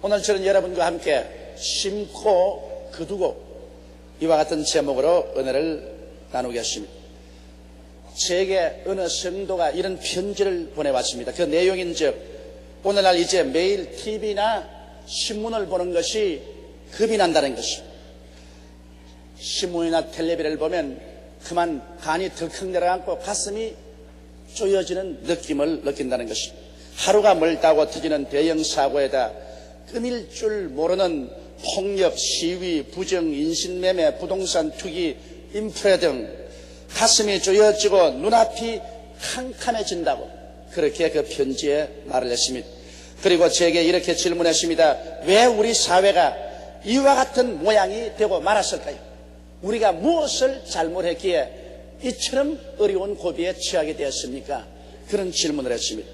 오늘 저는 여러분과 함께 심고 거두고 이와 같은 제목으로 은혜를 나누겠습니다. 제게 어느 성도가 이런 편지를 보내왔습니다. 그 내용인 즉, 오늘날 이제 매일 TV나 신문을 보는 것이 겁이 난다는 것입니다. 신문이나 텔레비를 보면 그만 간이 덜컥 내려앉고 가슴이 쪼여지는 느낌을 느낀다는 것입니다. 하루가 멀다고 터지는 대형 사고에다 끊일 줄 모르는 폭력, 시위, 부정, 인신매매, 부동산 투기, 인프레 등 가슴이 조여지고 눈앞이 캄캄해진다고 그렇게 그 편지에 말을 했습니다. 그리고 제게 이렇게 질문했습니다. 왜 우리 사회가 이와 같은 모양이 되고 말았을까요? 우리가 무엇을 잘못했기에 이처럼 어려운 고비에 처하게 되었습니까? 그런 질문을 했습니다.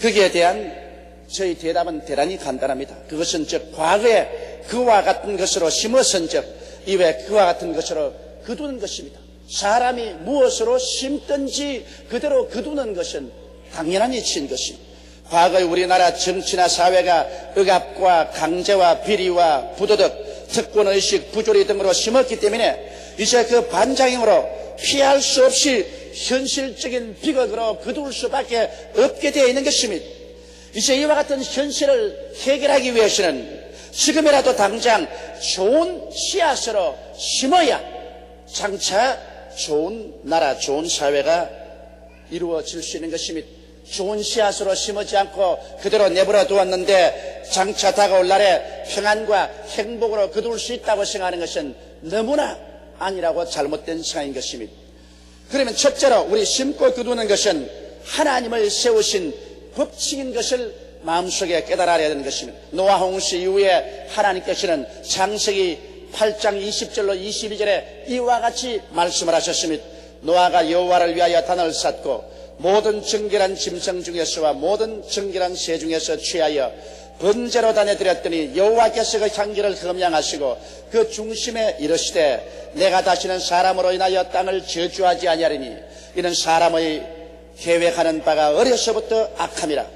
거기에 대한 저희 대답은 대단히 간단합니다. 그것은 즉 과거에 그와 같은 것으로 심었은 즉 이외 그와 같은 것으로 거두는 것입니다. 사람이 무엇으로 심든지 그대로 거두는 것은 당연한 이치인 것입니다. 과거의 우리나라 정치나 사회가 억압과 강제와 비리와 부도덕, 특권의식, 부조리 등으로 심었기 때문에 이제 그 반작용으로 피할 수 없이 현실적인 비극으로 거둘 수밖에 없게 되어 있는 것입니다. 이제 이와 같은 현실을 해결하기 위해서는 지금이라도 당장 좋은 씨앗으로 심어야 장차 좋은 나라, 좋은 사회가 이루어질 수 있는 것입니다. 좋은 씨앗으로 심지 않고 그대로 내버려 두었는데 장차 다가올 날에 평안과 행복으로 거둘 수 있다고 생각하는 것은 너무나 아니라고 잘못된 생각인 것입니다. 그러면 첫째로 우리 심고 거두는 것은 하나님을 세우신 법칙인 것을 마음속에 깨달아야 되는 것입니다. 노아 홍수 이후에 하나님께서는 창세기 8장 20절로 22절에 이와 같이 말씀을 하셨습니다. 노아가 여호와를 위하여 단을 쌓고 모든 정결한 짐승 중에서와 모든 정결한 새 중에서 취하여 번제로 다내드렸더니 여호와께서 그 향기를 흠양하시고 그 중심에 이르시되 내가 다시는 사람으로 인하여 땅을 저주하지 아니하리니 이는 사람의 계획하는 바가 어려서부터 악함이라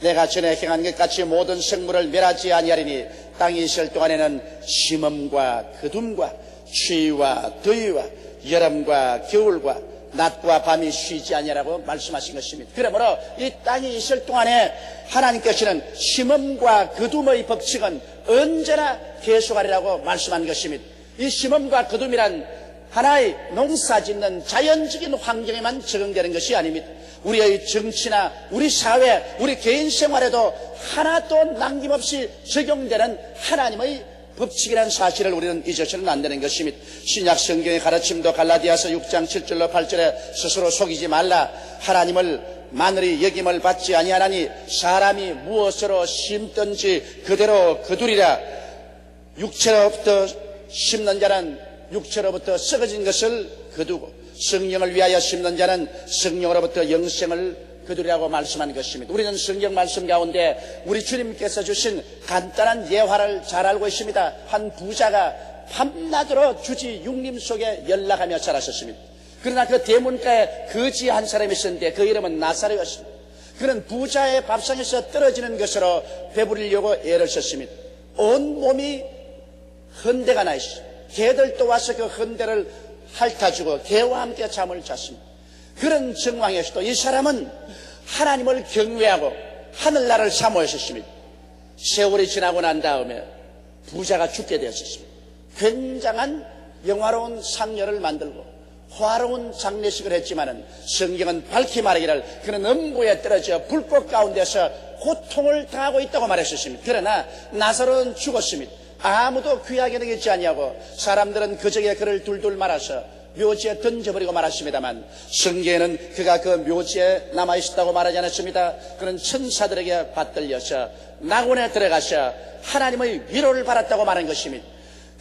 내가 전에 행한 것 같이 모든 생물을 멸하지 아니하리니 땅이 있을 동안에는 심음과 거둠과 추위와 더위와 여름과 겨울과 낮과 밤이 쉬지 아니라고 말씀하신 것입니다. 그러므로 이 땅이 있을 동안에 하나님께서는 심음과 거둠의 법칙은 언제나 계속하리라고 말씀한 것입니다. 이 심음과 거둠이란 하나의 농사 짓는 자연적인 환경에만 적용되는 것이 아닙니다. 우리의 정치나 우리 사회, 우리 개인 생활에도 하나도 남김없이 적용되는 하나님의 법칙이라는 사실을 우리는 잊어서는 안 되는 것입니다. 신약 성경의 가르침도 갈라디아서 6장 7절로 8절에 스스로 속이지 말라. 하나님을 마늘이 여김을 받지 아니하나니 사람이 무엇으로 심든지 그대로 거두리라. 육체로부터 심는 자는 육체로부터 썩어진 것을 거두고 성령을 위하여 심는 자는 성령으로부터 영생을 그들이라고 말씀한 것입니다. 우리는 성경 말씀 가운데 우리 주님께서 주신 간단한 예화를 잘 알고 있습니다. 한 부자가 밤낮으로 주지 육림 속에 연락하며 자랐었습니다. 그러나 그 대문가에 거지 한 사람이 있었는데 그 이름은 나사로였습니다. 그는 부자의 밥상에서 떨어지는 것으로 배부리려고 애를 썼습니다. 온 몸이 헌대가 나 있어. 개들도 와서 그 헌대를 핥아주고 개와 함께 잠을 잤습니다. 그런 정황에서도 이 사람은 하나님을 경외하고 하늘나라를 사모했었습니다. 세월이 지나고 난 다음에 부자가 죽게 되었습니다. 굉장한 영화로운 상녀를 만들고 화로운 장례식을 했지만은 성경은 밝히 말하기를 그는 음부에 떨어져 불꽃 가운데서 고통을 당하고 있다고 말했었습니다. 그러나 나사로는 죽었습니다. 아무도 귀하게 여기지 아니하고 사람들은 그저에 그를 둘둘 말아서 묘지에 던져버리고 말았습니다만 성경에는 그가 그 묘지에 남아있었다고 말하지 않았습니다. 그는 천사들에게 받들려서 낙원에 들어가서 하나님의 위로를 받았다고 말한 것입니다.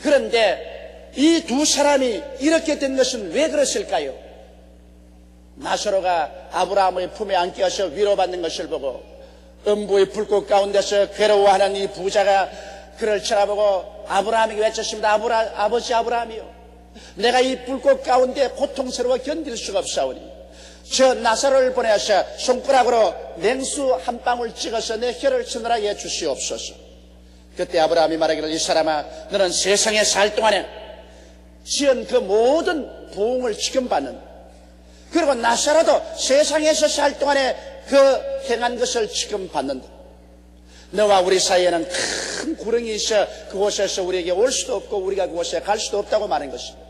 그런데 이 두 사람이 이렇게 된 것은 왜 그랬을까요? 나사로가 아브라함의 품에 안겨서 위로받는 것을 보고 음부의 불꽃 가운데서 괴로워하는 이 부자가 그를 쳐다보고 아브라함에게 외쳤습니다. 아브라, 아버지 아브라함이요. 내가 이 불꽃 가운데 고통스러워 견딜 수가 없사오니 저 나사로를 보내서 손가락으로 냉수 한 방울 찍어서 내 혀를 서늘하게 해주시옵소서. 그때 아브라함이 말하기를 이 사람아 너는 세상에 살 동안에 지은 그 모든 부흥을 지금 받는 그리고 나사라도 세상에서 살 동안에 그 행한 것을 지금 받는다. 너와 우리 사이에는 큰 구렁이 있어 그곳에서 우리에게 올 수도 없고 우리가 그곳에 갈 수도 없다고 말한 것입니다.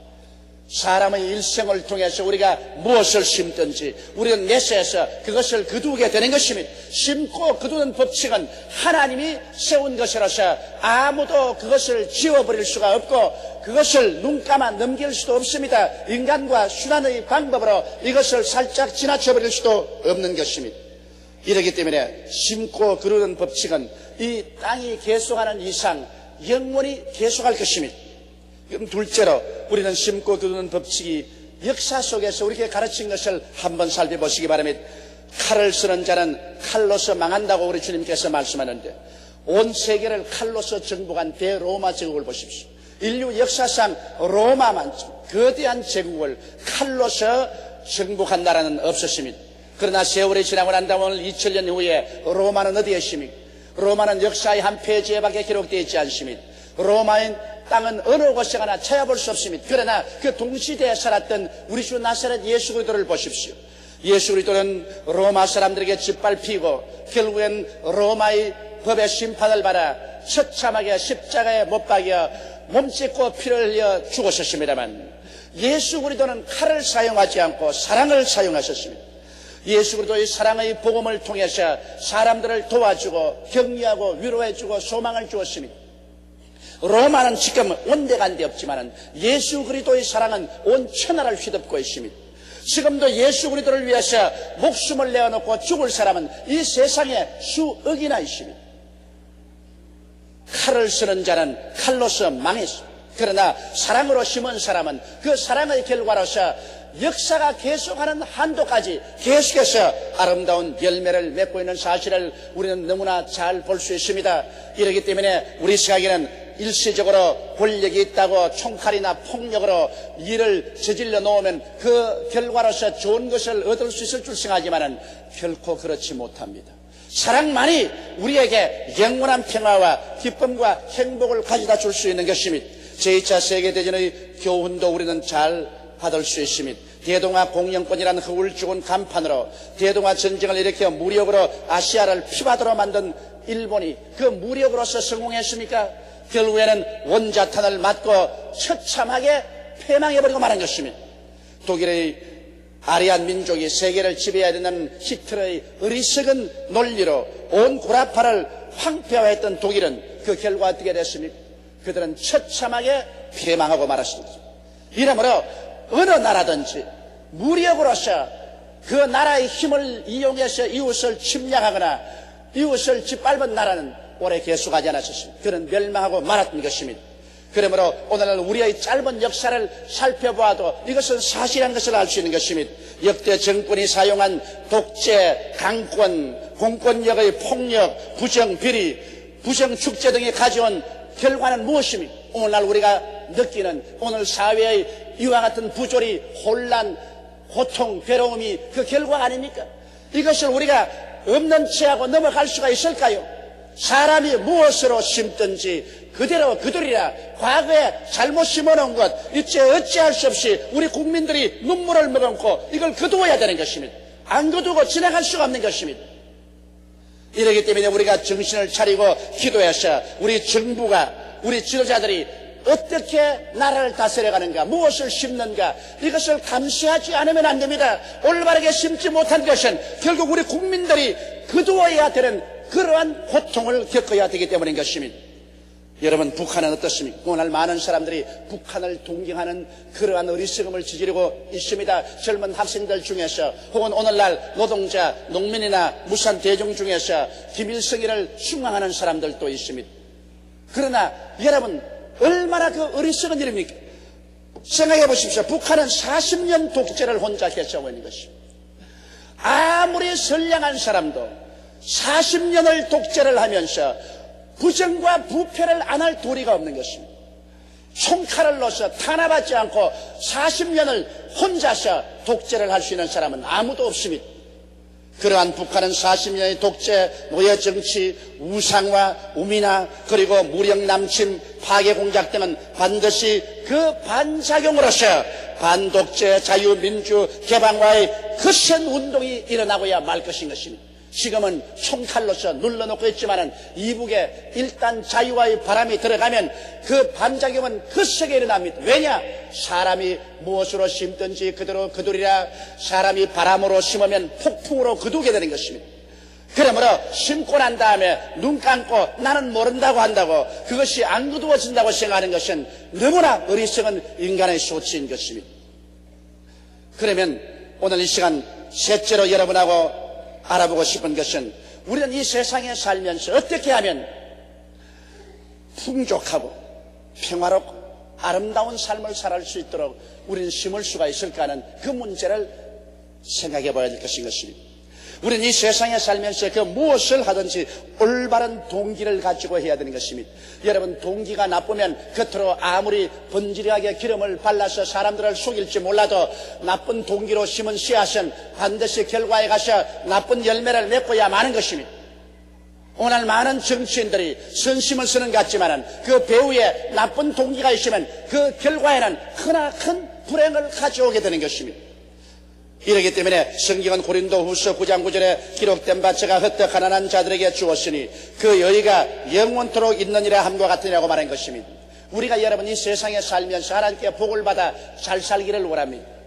사람의 일생을 통해서 우리가 무엇을 심든지 우리는 내세에서 그것을 거두게 되는 것입니다. 심고 거두는 법칙은 하나님이 세운 것이라서 아무도 그것을 지워버릴 수가 없고 그것을 눈 감아 넘길 수도 없습니다. 인간과 순환의 방법으로 이것을 살짝 지나쳐버릴 수도 없는 것입니다. 이렇기 때문에 심고 거두는 법칙은 이 땅이 계속하는 이상 영원히 계속할 것입니다. 그럼 둘째로 우리는 심고 거두는 법칙이 역사 속에서 우리에게 가르친 것을 한번 살펴보시기 바랍니다. 칼을 쓰는 자는 칼로서 망한다고 우리 주님께서 말씀하는데 온 세계를 칼로서 정복한 대로마 제국을 보십시오. 인류 역사상 로마만 거대한 제국을 칼로서 정복한 나라는 없었습니다. 그러나 세월이 지나고 난 다음 오늘 2000년 후에 로마는 어디에 있습니까? 로마는 역사의 한 페이지에 밖에 기록되어 있지 않습니다. 로마인 땅은 어느 곳에 가나 찾아볼 수 없습니다. 그러나 그 동시대에 살았던 우리 주 나사렛 예수 그리스도를 보십시오. 예수 그리스도는 로마 사람들에게 짓밟히고 결국엔 로마의 법의 심판을 받아 처참하게 십자가에 못 박여 몸짓고 피를 흘려 죽으셨습니다만 예수 그리스도는 칼을 사용하지 않고 사랑을 사용하셨습니다. 예수 그리스도의 사랑의 복음을 통해서 사람들을 도와주고 격려하고 위로해주고 소망을 주었습니다. 로마는 지금 온데간데 없지만 예수 그리스도의 사랑은 온 천하를 휘덮고 있습니다. 지금도 예수 그리스도를 위해서 목숨을 내어놓고 죽을 사람은 이 세상에 수억이나 있습니다. 칼을 쓰는 자는 칼로서 망했습니다. 그러나 사랑으로 심은 사람은 그 사랑의 결과로서 역사가 계속하는 한도까지 계속해서 아름다운 열매를 맺고 있는 사실을 우리는 너무나 잘 볼 수 있습니다. 이러기 때문에 우리 생각에는 일시적으로 권력이 있다고 총칼이나 폭력으로 일을 저질러 놓으면 그 결과로서 좋은 것을 얻을 수 있을 줄 생각하지만 결코 그렇지 못합니다. 사랑만이 우리에게 영원한 평화와 기쁨과 행복을 가져다 줄 수 있는 것입니다. 제2차 세계대전의 교훈도 우리는 잘 받을 수 있습니다. 대동아 공영권이라는 흙을 죽은 간판으로 대동아 전쟁을 일으켜 무력으로 아시아를 피바다로 만든 일본이 그 무력으로서 성공했습니까? 결국에는 원자탄을 맞고 처참하게 패망해버리고 말한 것입니다. 독일의 아리안 민족이 세계를 지배해야 되는 히틀러의 어리석은 논리로 온 구라파를 황폐화했던 독일은 그 결과 어떻게 됐습니까? 그들은 처참하게 패망하고 말았습니다. 이러므로 어느 나라든지 무력으로서 그 나라의 힘을 이용해서 이웃을 침략하거나 이웃을 짓밟은 나라는 오래 계속하지 않았습니다. 그는 멸망하고 말았던 것입니다. 그러므로 오늘날 우리의 짧은 역사를 살펴보아도 이것은 사실이라는 것을 알 수 있는 것입니다. 역대 정권이 사용한 독재, 강권, 공권력의 폭력, 부정, 비리, 부정 축제 등이 가져온 결과는 무엇입니까? 오늘날 우리가 느끼는 오늘 사회의 이와 같은 부조리, 혼란, 고통, 괴로움이 그 결과 아닙니까? 이것을 우리가 없는 채하고 넘어갈 수가 있을까요? 사람이 무엇으로 심든지 그대로 그들이라 과거에 잘못 심어놓은 것 이제 어찌할 수 없이 우리 국민들이 눈물을 머금고 이걸 거두어야 되는 것입니다. 안 거두고 지나갈 수가 없는 것입니다. 이러기 때문에 우리가 정신을 차리고 기도해서 우리 정부가 우리 지도자들이 어떻게 나라를 다스려가는가 무엇을 심는가 이것을 감시하지 않으면 안 됩니다. 올바르게 심지 못한 것은 결국 우리 국민들이 거두어야 되는 그러한 고통을 겪어야 되기 때문인 것입니다. 여러분 북한은 어떻습니까? 오늘 많은 사람들이 북한을 동경하는 그러한 어리석음을 저지르고 있습니다. 젊은 학생들 중에서 혹은 오늘날 노동자, 농민이나 무산 대중 중에서 김일성이를 숭앙하는 사람들도 있습니다. 그러나 여러분 얼마나 그 어리석은 일입니까? 생각해 보십시오. 북한은 40년 독재를 혼자 있는 것입니다. 아무리 선량한 사람도 40년을 독재를 하면서 부정과 부패를 안 할 도리가 없는 것입니다. 총칼을 넣어서 탄압하지 않고 40년을 혼자서 독재를 할 수 있는 사람은 아무도 없습니다. 그러한 북한은 40년의 독재, 노예 정치, 우상화, 우민화, 그리고 무력 남침, 파괴 공작 등은 반드시 그 반작용으로서 반독재, 자유민주, 개방화의 거센 운동이 일어나고야 말 것인 것입니다. 지금은 총칼로서 눌러놓고 있지만은 이북에 일단 자유와의 바람이 들어가면 그 반작용은 거세게 일어납니다. 왜냐? 사람이 무엇으로 심든지 그대로 거두리라 사람이 바람으로 심으면 폭풍으로 거두게 되는 것입니다. 그러므로 심고 난 다음에 눈 감고 나는 모른다고 한다고 그것이 안 거두어진다고 생각하는 것은 너무나 어리석은 인간의 소치인 것입니다. 그러면 오늘 이 시간 셋째로 여러분하고 알아보고 싶은 것은 우리는 이 세상에 살면서 어떻게 하면 풍족하고 평화롭고 아름다운 삶을 살아갈 수 있도록 우리는 심을 수가 있을까 하는 그 문제를 생각해 봐야 될 것인 것입니다. 우리는 이 세상에 살면서 그 무엇을 하든지 올바른 동기를 가지고 해야 되는 것입니다. 여러분 동기가 나쁘면 겉으로 아무리 번지르하게 기름을 발라서 사람들을 속일지 몰라도 나쁜 동기로 심은 씨앗은 반드시 결과에 가서 나쁜 열매를 맺고야 마는 것입니다. 오늘 많은 정치인들이 선심을 쓰는 것 같지만은 그 배후에 나쁜 동기가 있으면 그 결과에는 크나 큰 불행을 가져오게 되는 것입니다. 이러기 때문에 성경은 고린도 후서 9장 9절에 기록된 바 제가 헛되고 가난한 자들에게 주었으니 그 여의가 영원토록 있느니라 함과 같으냐고 말한 것입니다. 우리가 여러분 이 세상에 살면서 하나님께 복을 받아 잘 살기를 원합니다.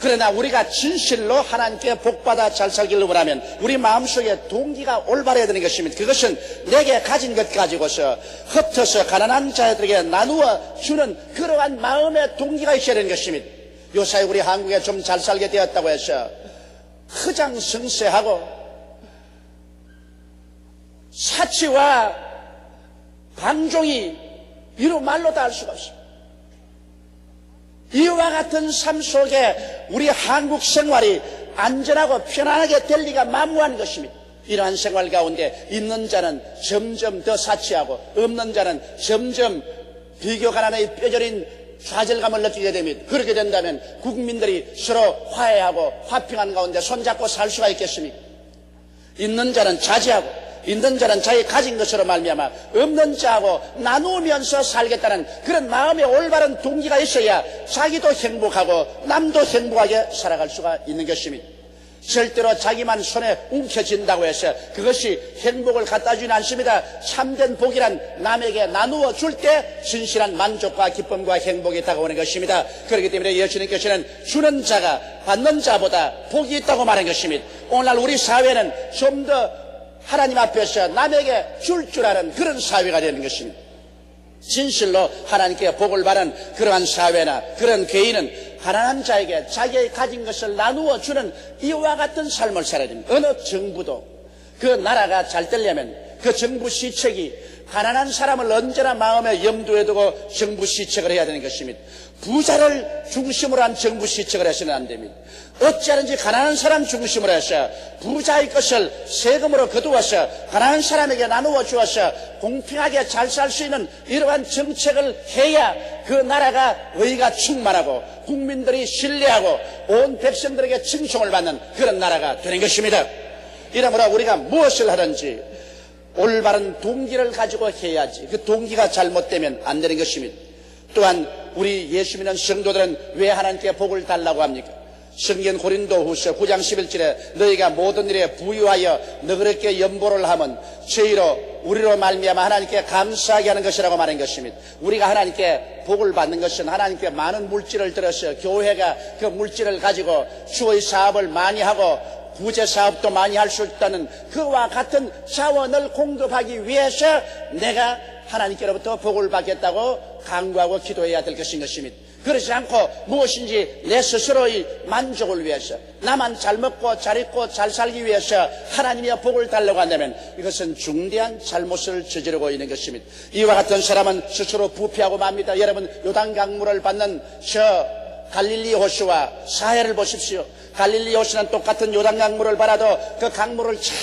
그러나 우리가 진실로 하나님께 복받아 잘 살기를 원하면 우리 마음속에 동기가 올바라야 되는 것입니다. 그것은 내게 가진 것 가지고서 흩어서 가난한 자들에게 나누어 주는 그러한 마음의 동기가 있어야 되는 것입니다. 요사이 우리 한국에 좀 잘 살게 되었다고 해서 허장성세하고 사치와 방종이 이루 말로 다 할 수가 없습니다. 이와 같은 삶 속에 우리 한국 생활이 안전하고 편안하게 될 리가 만무한 것입니다. 이러한 생활 가운데 있는 자는 점점 더 사치하고 없는 자는 점점 비교 가난의 뼈저린 좌절감을 느끼게 됩니다. 그렇게 된다면 국민들이 서로 화해하고 화평한 가운데 손잡고 살 수가 있겠습니까? 있는 자는 자제하고 있는 자는 자기 가진 것으로 말미암아 없는 자하고 나누면서 살겠다는 그런 마음의 올바른 동기가 있어야 자기도 행복하고 남도 행복하게 살아갈 수가 있는 것입니다. 절대로 자기만 손에 움켜진다고 해서 그것이 행복을 갖다 주진 않습니다. 참된 복이란 남에게 나누어 줄 때 진실한 만족과 기쁨과 행복이 다가오는 것입니다. 그렇기 때문에 예수님께서는 주는 자가 받는 자보다 복이 있다고 말한 것입니다. 오늘날 우리 사회는 좀 더 하나님 앞에서 남에게 줄줄 아는 그런 사회가 되는 것입니다. 진실로 하나님께 복을 받은 그러한 사회나 그런 개인은 가난한 자에게 자기의 가진 것을 나누어 주는 이와 같은 삶을 살아야 됩니다. 어느 정부도 그 나라가 잘 되려면 그 정부 시책이 가난한 사람을 언제나 마음에 염두에 두고 정부 시책을 해야 되는 것입니다. 부자를 중심으로 한 정부 시책을 해서는 안 됩니다. 어찌하든지 가난한 사람 중심으로 해서 부자의 것을 세금으로 거두어서 가난한 사람에게 나누어 주어서 공평하게 잘 살 수 있는 이러한 정책을 해야 그 나라가 의가 충만하고 국민들이 신뢰하고 온 백성들에게 칭송을 받는 그런 나라가 되는 것입니다. 이러므로 우리가 무엇을 하든지 올바른 동기를 가지고 해야지 그 동기가 잘못되면 안 되는 것입니다. 또한 우리 예수 믿는 성도들은 왜 하나님께 복을 달라고 합니까? 성경 고린도 후서 9장 11절에 너희가 모든 일에 부유하여 너그럽게 연보를 하면 저희로 우리로 말미암아 하나님께 감사하게 하는 것이라고 말한 것입니다. 우리가 하나님께 복을 받는 것은 하나님께 많은 물질을 들어서 교회가 그 물질을 가지고 주의 사업을 많이 하고 구제 사업도 많이 할 수 있다는 그와 같은 자원을 공급하기 위해서 내가 하나님께로부터 복을 받겠다고 강구하고 기도해야 될 것인 것입니다. 그렇지 않고 무엇인지 내 스스로의 만족을 위해서 나만 잘 먹고 잘 입고 잘 살기 위해서 하나님의 복을 달라고 한다면 이것은 중대한 잘못을 저지르고 있는 것입니다. 이와 같은 사람은 스스로 부패하고 맙니다. 여러분 요단 강물을 받는 저 갈릴리 호수와 사해를 보십시오. 갈릴리 호수는 똑같은 요단 강물을 받아도 그 강물을 자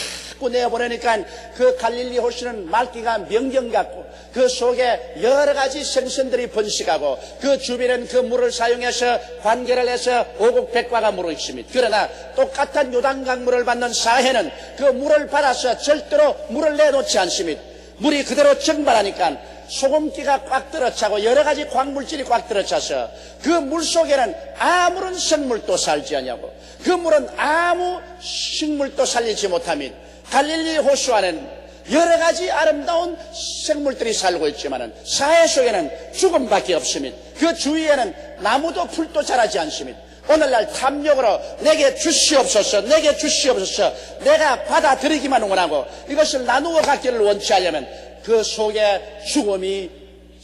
꾸 심고 내보내니까 그 갈릴리 호수는 맑기가 명경 같고 그 속에 여러 가지 생선들이 번식하고 그 주변엔 그 물을 사용해서 관계를 해서 오곡백과가 물어 있습니다. 그러나 똑같은 요단강 물을 받는 사해는 그 물을 받아서 절대로 물을 내놓지 않습니다. 물이 그대로 증발하니까 소금기가 꽉 들어차고 여러 가지 광물질이 꽉 들어차서 그 물 속에는 아무런 생물도 살지 않냐고 그 물은 아무 식물도 살리지 못함인 갈릴리 호수 안에는 여러 가지 아름다운 생물들이 살고 있지만은 사해 속에는 죽음밖에 없습니다. 그 주위에는 나무도 풀도 자라지 않습니다. 오늘날 탐욕으로 내게 주시옵소서, 내게 주시옵소서, 내가 받아들이기만 원하고 이것을 나누어 갖기를 원치 않으면 그 속에 죽음이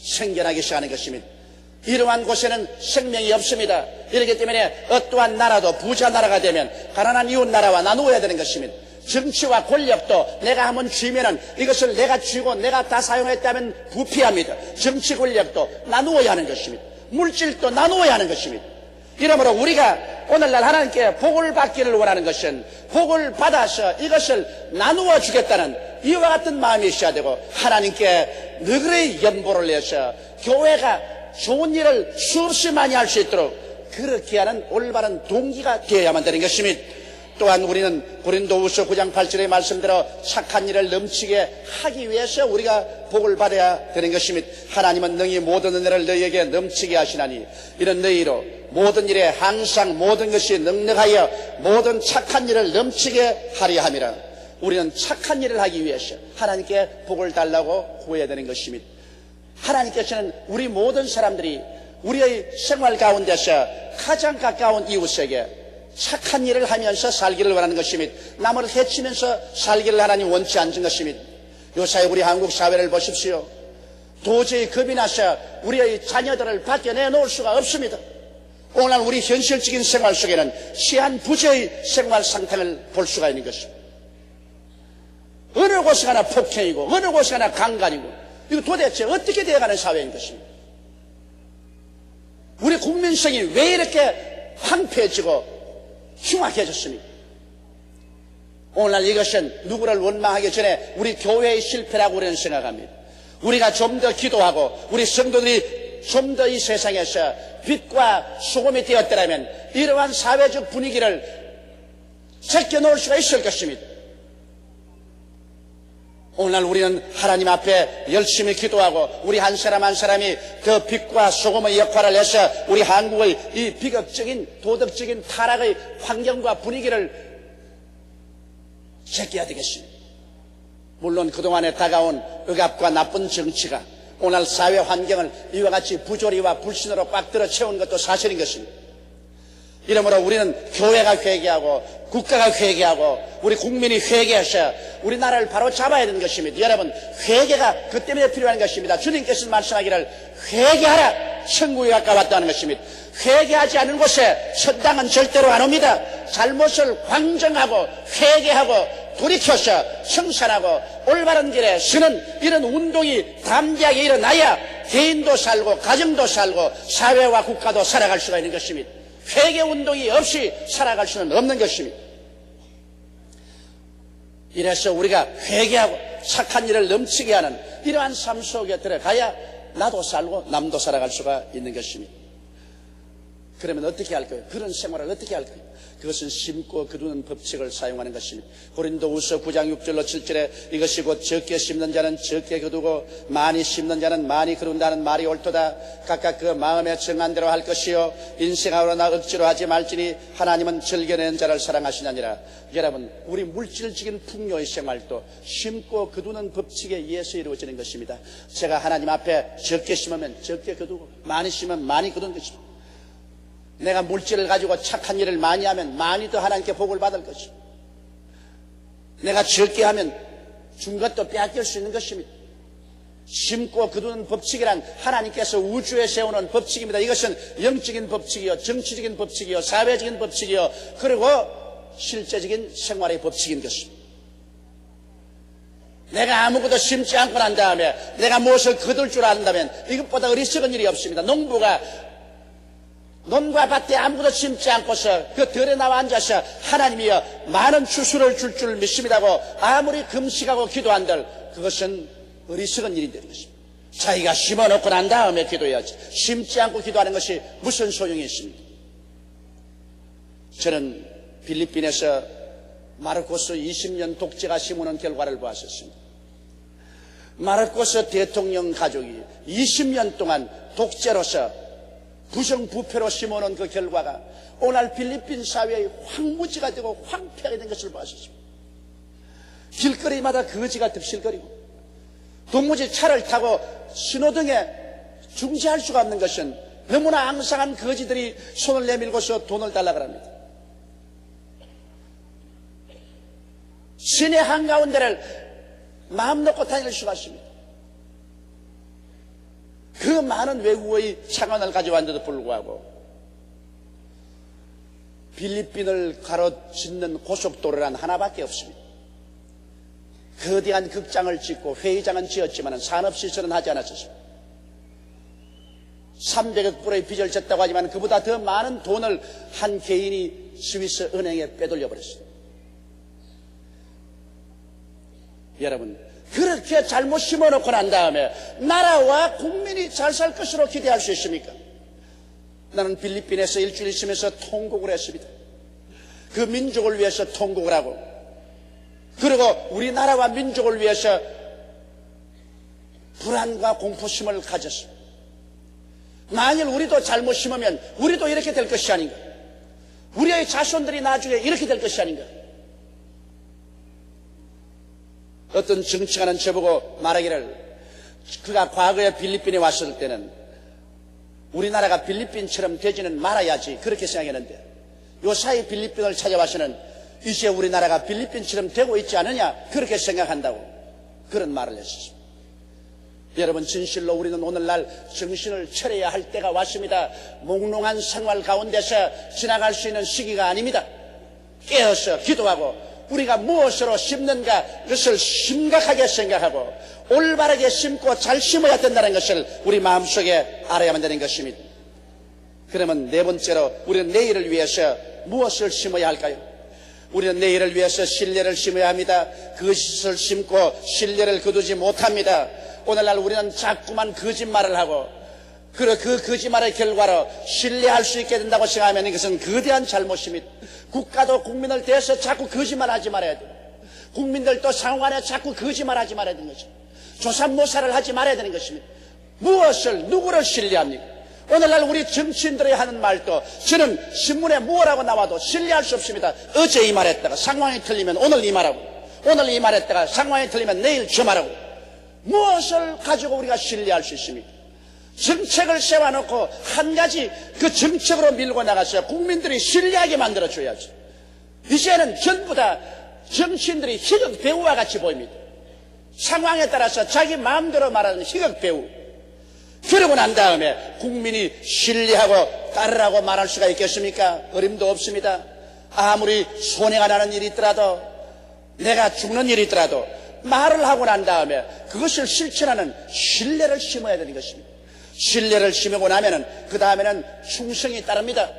생겨나기 시작하는 것입니다. 이러한 곳에는 생명이 없습니다. 이렇기 때문에 어떠한 나라도 부자 나라가 되면 가난한 이웃 나라와 나누어야 되는 것입니다. 정치와 권력도 내가 한번 쥐면은 이것을 내가 쥐고 내가 다 사용했다면 부패합니다. 정치 권력도 나누어야 하는 것입니다. 물질도 나누어야 하는 것입니다. 이러므로 우리가 오늘날 하나님께 복을 받기를 원하는 것은 복을 받아서 이것을 나누어 주겠다는 이와 같은 마음이 있어야 되고 하나님께 너그러이 연보를 내서 교회가 좋은 일을 수없이 많이 할 수 있도록 그렇게 하는 올바른 동기가 되어야만 되는 것입니다. 또한 우리는 고린도후서 9장 8절의 말씀대로 착한 일을 넘치게 하기 위해서 우리가 복을 받아야 되는 것입니다. 하나님은 능히 모든 은혜를 너희에게 넘치게 하시나니 이런 너희로 모든 일에 항상 모든 것이 능력하여 모든 착한 일을 넘치게 하려 함이라. 우리는 착한 일을 하기 위해서 하나님께 복을 달라고 구해야 되는 것입니다. 하나님께서는 우리 모든 사람들이 우리의 생활 가운데서 가장 가까운 이웃에게 착한 일을 하면서 살기를 원하는 것입니다. 남을 해치면서 살기를 하나님 원치 않는 것입니다. 요사이 우리 한국 사회를 보십시오. 도저히 겁이 나서 우리의 자녀들을 밖에 놓을 수가 없습니다. 오늘 우리 현실적인 생활 속에는 시한 부재의 생활 상태를 볼 수가 있는 것입니다. 어느 곳에 가나 폭행이고 어느 곳에 가나 강간이고 이거 도대체 어떻게 되어가는 사회인 것입니까? 우리 국민성이 왜 이렇게 황폐해지고 흉악해졌습니까? 오늘날 이것은 누구를 원망하기 전에 우리 교회의 실패라고 우리는 생각합니다. 우리가 좀 더 기도하고 우리 성도들이 좀 더 이 세상에서 빛과 소금이 되었더라면 이러한 사회적 분위기를 제껴놓을 수가 있을 것입니다. 오늘날 우리는 하나님 앞에 열심히 기도하고 우리 한 사람 한 사람이 그 빛과 소금의 역할을 해서 우리 한국의 이 비극적인 도덕적인 타락의 환경과 분위기를 제껴야 되겠습니다. 물론 그동안에 다가온 억압과 나쁜 정치가 오늘 사회 환경을 이와 같이 부조리와 불신으로 꽉 들어 채운 것도 사실인 것입니다. 이러므로 우리는 교회가 회개하고 국가가 회개하고 우리 국민이 회개해서 우리나라를 바로 잡아야 되는 것입니다. 여러분 회개가 그 때문에 필요한 것입니다. 주님께서 말씀하기를 회개하라 천국에 가까웠다는 것입니다. 회개하지 않은 곳에 천당은 절대로 안 옵니다. 잘못을 광정하고 회개하고 돌이켜서 성산하고 올바른 길에 서는 이런 운동이 담대하게 일어나야 개인도 살고 가정도 살고 사회와 국가도 살아갈 수가 있는 것입니다. 회개 운동이 없이 살아갈 수는 없는 것입니다. 이래서 우리가 회개하고 착한 일을 넘치게 하는 이러한 삶 속에 들어가야 나도 살고 남도 살아갈 수가 있는 것입니다. 그러면 어떻게 할 거예요? 그런 생활을 어떻게 할 거예요? 그것은 심고 거두는 법칙을 사용하는 것입니다. 고린도후서 9장 6절로 7절에 이것이 곧 적게 심는 자는 적게 거두고 많이 심는 자는 많이 거둔다는 말이 옳도다. 각각 그 마음에 정한 대로 할 것이요 인생하로나 억지로 하지 말지니 하나님은 즐겨내는 자를 사랑하시느니라. 여러분 우리 물질적인 풍요의 생활도 심고 거두는 법칙에 의해서 이루어지는 것입니다. 제가 하나님 앞에 적게 심으면 적게 거두고 많이 심으면 많이 거두는 것입니다. 내가 물질을 가지고 착한 일을 많이 하면 많이 더 하나님께 복을 받을 것입니다. 내가 적게 하면 준 것도 빼앗길 수 있는 것입니다. 심고 거두는 법칙이란 하나님께서 우주에 세우는 법칙입니다. 이것은 영적인 법칙이요, 정치적인 법칙이요, 사회적인 법칙이요, 그리고 실제적인 생활의 법칙인 것입니다. 내가 아무것도 심지 않고 난 다음에 내가 무엇을 거둘 줄 안다면 이것보다 어리석은 일이 없습니다. 농부가 논과 밭에 아무것도 심지 않고서 그 들에 나와 앉아서 하나님이여 많은 추수를 줄줄 믿습니다고 아무리 금식하고 기도한들 그것은 어리석은 일이 되는 것입니다. 자기가 심어놓고 난 다음에 기도해야지. 심지 않고 기도하는 것이 무슨 소용이 있습니까? 저는 필리핀에서 마르코스 20년 독재가 심어놓은 결과를 보았었습니다. 마르코스 대통령 가족이 20년 동안 독재로서 부정부패로 심어놓은 그 결과가 오늘 필리핀 사회의 황무지가 되고 황폐하게 된 것을 보았습니다. 길거리마다 거지가 득실거리고 도무지 차를 타고 신호등에 중지할 수가 없는 것은 너무나 앙상한 거지들이 손을 내밀고서 돈을 달라고 합니다. 시내 한가운데를 마음 놓고 다닐 수가 있습니다. 그 많은 외국의 차관을 가져왔는데도 불구하고 필리핀을 가로짓는 고속도로란 하나밖에 없습니다. 거대한 극장을 짓고 회의장은 지었지만 산업시설은 하지 않았습니다. 300억 불의 빚을 졌다고 하지만 그보다 더 많은 돈을 한 개인이 스위스 은행에 빼돌려 버렸습니다. 여러분, 그렇게 잘못 심어놓고 난 다음에 나라와 국민이 잘 살 것으로 기대할 수 있습니까? 나는 필리핀에서 일주일 있으면서 통곡을 했습니다. 그 민족을 위해서 통곡을 하고, 그리고 우리나라와 민족을 위해서 불안과 공포심을 가졌습니다. 만일 우리도 잘못 심으면 우리도 이렇게 될 것이 아닌가? 우리의 자손들이 나중에 이렇게 될 것이 아닌가? 어떤 정치가는 저보고 말하기를 그가 과거에 필리핀에 왔을 때는 우리나라가 필리핀처럼 되지는 말아야지 그렇게 생각했는데 요사이 필리핀을 찾아와서는 이제 우리나라가 필리핀처럼 되고 있지 않느냐 그렇게 생각한다고 그런 말을 했습니다. 여러분 진실로 우리는 오늘날 정신을 차려야 할 때가 왔습니다. 몽롱한 생활 가운데서 지나갈 수 있는 시기가 아닙니다. 깨어서 기도하고 우리가 무엇으로 심는가 그것을 심각하게 생각하고 올바르게 심고 잘 심어야 된다는 것을 우리 마음속에 알아야만 되는 것입니다. 그러면 네 번째로 우리는 내일을 위해서 무엇을 심어야 할까요? 우리는 내일을 위해서 신뢰를 심어야 합니다. 거짓을 심고 신뢰를 거두지 못합니다. 오늘날 우리는 자꾸만 거짓말을 하고 그리고 그 거짓말의 결과로 신뢰할 수 있게 된다고 생각하면 이것은 거대한 잘못입니다. 국가도 국민을 대해서 자꾸 거짓말하지 말아야 돼요. 국민들도 상황에 자꾸 거짓말하지 말아야 되는 것입니다. 조삼모사를 하지 말아야 되는 것입니다. 무엇을 누구를 신뢰합니까? 오늘날 우리 정치인들이 하는 말도 저는 신문에 뭐라고 나와도 신뢰할 수 없습니다. 어제 이 말했다가 상황이 틀리면 오늘 이 말하고 오늘 이 말했다가 상황이 틀리면 내일 저 말하고 무엇을 가지고 우리가 신뢰할 수 있습니까? 정책을 세워놓고 한 가지 그 정책으로 밀고 나가서 국민들이 신뢰하게 만들어줘야지. 이제는 전부 다 정치인들이 희극 배우와 같이 보입니다. 상황에 따라서 자기 마음대로 말하는 희극 배우. 그러고 난 다음에 국민이 신뢰하고 따르라고 말할 수가 있겠습니까? 어림도 없습니다. 아무리 손해가 나는 일이 있더라도 내가 죽는 일이 있더라도 말을 하고 난 다음에 그것을 실천하는 신뢰를 심어야 되는 것입니다. 신뢰를 심고 나면은 그 다음에는 충성이 따릅니다.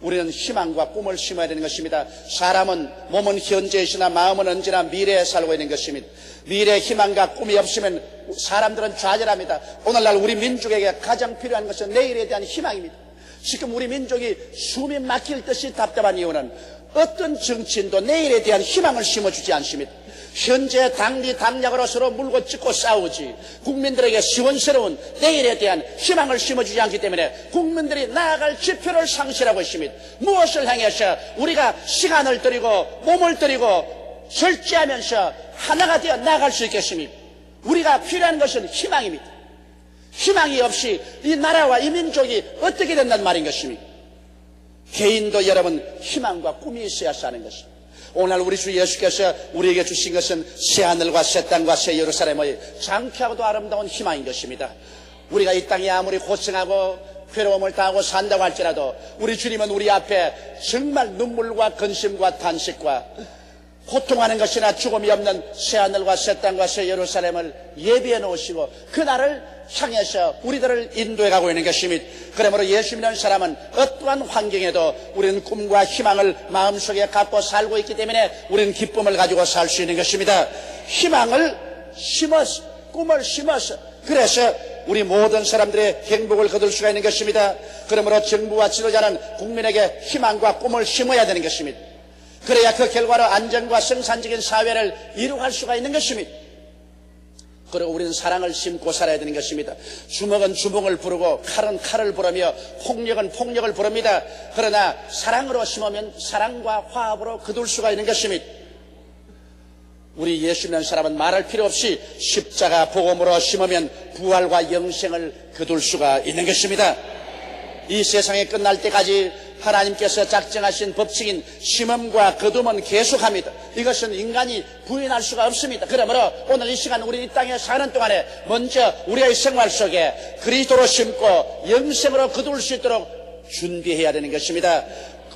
우리는 희망과 꿈을 심어야 되는 것입니다. 사람은 몸은 현재에 있으나 마음은 언제나 미래에 살고 있는 것입니다. 미래 희망과 꿈이 없으면 사람들은 좌절합니다. 오늘날 우리 민족에게 가장 필요한 것은 내일에 대한 희망입니다. 지금 우리 민족이 숨이 막힐 듯이 답답한 이유는 어떤 정치인도 내일에 대한 희망을 심어주지 않습니다. 현재 당리 당략으로 서로 물고 찢고 싸우지 국민들에게 시원스러운 내일에 대한 희망을 심어주지 않기 때문에 국민들이 나아갈 지표를 상실하고 있습니다. 무엇을 향해서 우리가 시간을 들이고 몸을 들이고 절제하면서 하나가 되어 나아갈 수 있겠습니까? 우리가 필요한 것은 희망입니다. 희망이 없이 이 나라와 이 민족이 어떻게 된단 말인 것입니까? 개인도 여러분 희망과 꿈이 있어야 사는 것입니다. 오늘 우리 주 예수께서 우리에게 주신 것은 새 하늘과 새 땅과 새 예루살렘의 장쾌하고도 아름다운 희망인 것입니다. 우리가 이 땅에 아무리 고생하고 괴로움을 당하고 산다고 할지라도 우리 주님은 우리 앞에 정말 눈물과 근심과 탄식과 고통하는 것이나 죽음이 없는 새하늘과 새 땅과 새 예루살렘을 예비해 놓으시고 그 날을 향해서 우리들을 인도해 가고 있는 것입니다. 그러므로 예수 믿는 사람은 어떠한 환경에도 우리는 꿈과 희망을 마음속에 갖고 살고 있기 때문에 우리는 기쁨을 가지고 살 수 있는 것입니다. 희망을 심어서 꿈을 심어서 그래서 우리 모든 사람들의 행복을 거둘 수가 있는 것입니다. 그러므로 정부와 지도자는 국민에게 희망과 꿈을 심어야 되는 것입니다. 그래야 그 결과로 안전과 생산적인 사회를 이루갈 수가 있는 것입니다. 그리고 우리는 사랑을 심고 살아야 되는 것입니다. 주먹은 주먹을 부르고 칼은 칼을 부르며 폭력은 폭력을 부릅니다. 그러나 사랑으로 심으면 사랑과 화합으로 거둘 수가 있는 것입니다. 우리 예수 믿는 사람은 말할 필요 없이 십자가 복음으로 심으면 부활과 영생을 거둘 수가 있는 것입니다. 이 세상이 끝날 때까지 하나님께서 작정하신 법칙인 심음과 거둠은 계속합니다. 이것은 인간이 부인할 수가 없습니다. 그러므로 오늘 이 시간 우리 이 땅에 사는 동안에 먼저 우리의 생활 속에 그리스도로 심고 영생으로 거둘 수 있도록 준비해야 되는 것입니다.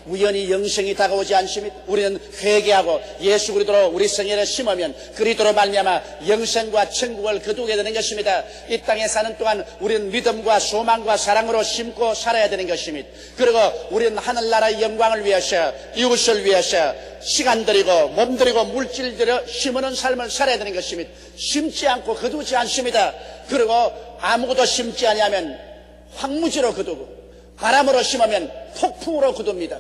우연히 영생이 다가오지 않습니다. 우리는 회개하고 예수 그리스도로 우리 생애를 심으면 그리스도로 말미암아 영생과 천국을 거두게 되는 것입니다. 이 땅에 사는 동안 우리는 믿음과 소망과 사랑으로 심고 살아야 되는 것입니다. 그리고 우리는 하늘나라의 영광을 위해서 이웃을 위해서 시간 들이고 몸 들이고 물질 들여 심는 삶을 살아야 되는 것입니다. 심지 않고 거두지 않습니다. 그리고 아무것도 심지 아니하면 황무지로 거두고 바람으로 심으면 폭풍으로 거둡니다.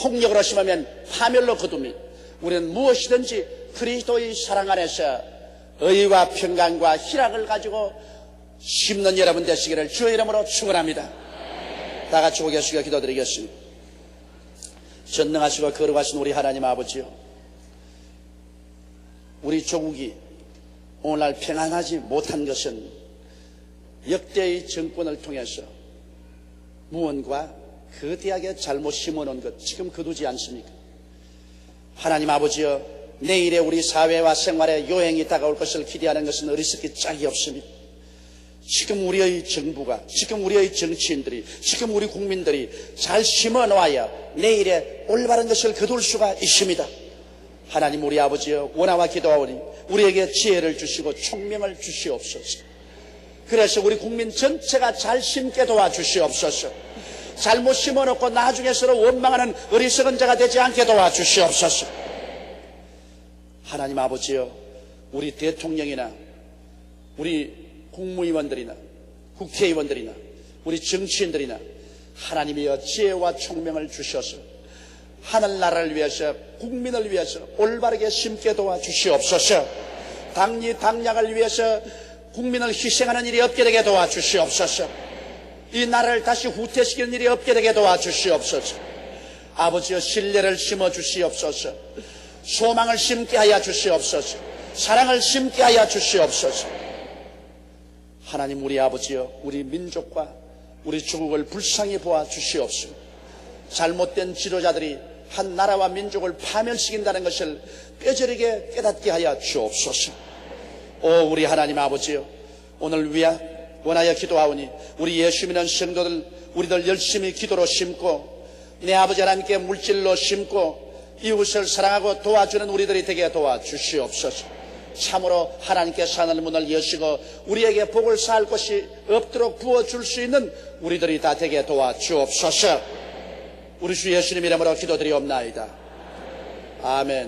폭력으로 심으면 파멸로 거둡니다. 우리는 무엇이든지 그리스도의 사랑 안에서 의와 평강과 희락을 가지고 심는 여러분 되시기를 주의 이름으로 축원합니다. 다 같이 고개 숙여 기도드리겠습니다. 전능하시고 거룩하신 우리 하나님 아버지요. 우리 조국이 오늘날 평안하지 못한 것은 역대의 정권을 통해서 무언과 거대하게 잘못 심어놓은 것 지금 거두지 않습니까? 하나님 아버지여 내일의 우리 사회와 생활에 요행이 다가올 것을 기대하는 것은 어리석기 짝이 없습니다. 지금 우리의 정부가 지금 우리의 정치인들이 지금 우리 국민들이 잘 심어놓아야 내일에 올바른 것을 거둘 수가 있습니다. 하나님 우리 아버지여 원하와 기도하오니 우리에게 지혜를 주시고 총명을 주시옵소서. 그래서 우리 국민 전체가 잘 심게 도와주시옵소서. 잘못 심어놓고 나중에 서로 원망하는 어리석은 자가 되지 않게 도와주시옵소서. 하나님 아버지여, 우리 대통령이나 우리 국무위원들이나 국회의원들이나 우리 정치인들이나 하나님이여 지혜와 총명을 주셔서 하늘나라를 위해서 국민을 위해서 올바르게 심게 도와주시옵소서. 당리 당략을 위해서 국민을 희생하는 일이 없게 되게 도와주시옵소서. 이 나라를 다시 후퇴시키는 일이 없게 되게 도와주시옵소서. 아버지여 신뢰를 심어 주시옵소서. 소망을 심게 하여 주시옵소서. 사랑을 심게 하여 주시옵소서. 하나님 우리 아버지여 우리 민족과 우리 조국을 불쌍히 보아 주시옵소서. 잘못된 지도자들이 한 나라와 민족을 파멸시킨다는 것을 뼈저리게 깨닫게 하여 주옵소서. 오 우리 하나님 아버지여 오늘 위하 원하여 기도하오니 우리 예수 믿는 성도들 우리들 열심히 기도로 심고 내 아버지 하나님께 물질로 심고 이웃을 사랑하고 도와주는 우리들이 되게 도와주시옵소서. 참으로 하나님께서 하늘 문을 여시고 우리에게 복을 쌓을 것이 없도록 부어줄 수 있는 우리들이 다 되게 도와주옵소서. 우리 주 예수님 이름으로 기도드리옵나이다. 아멘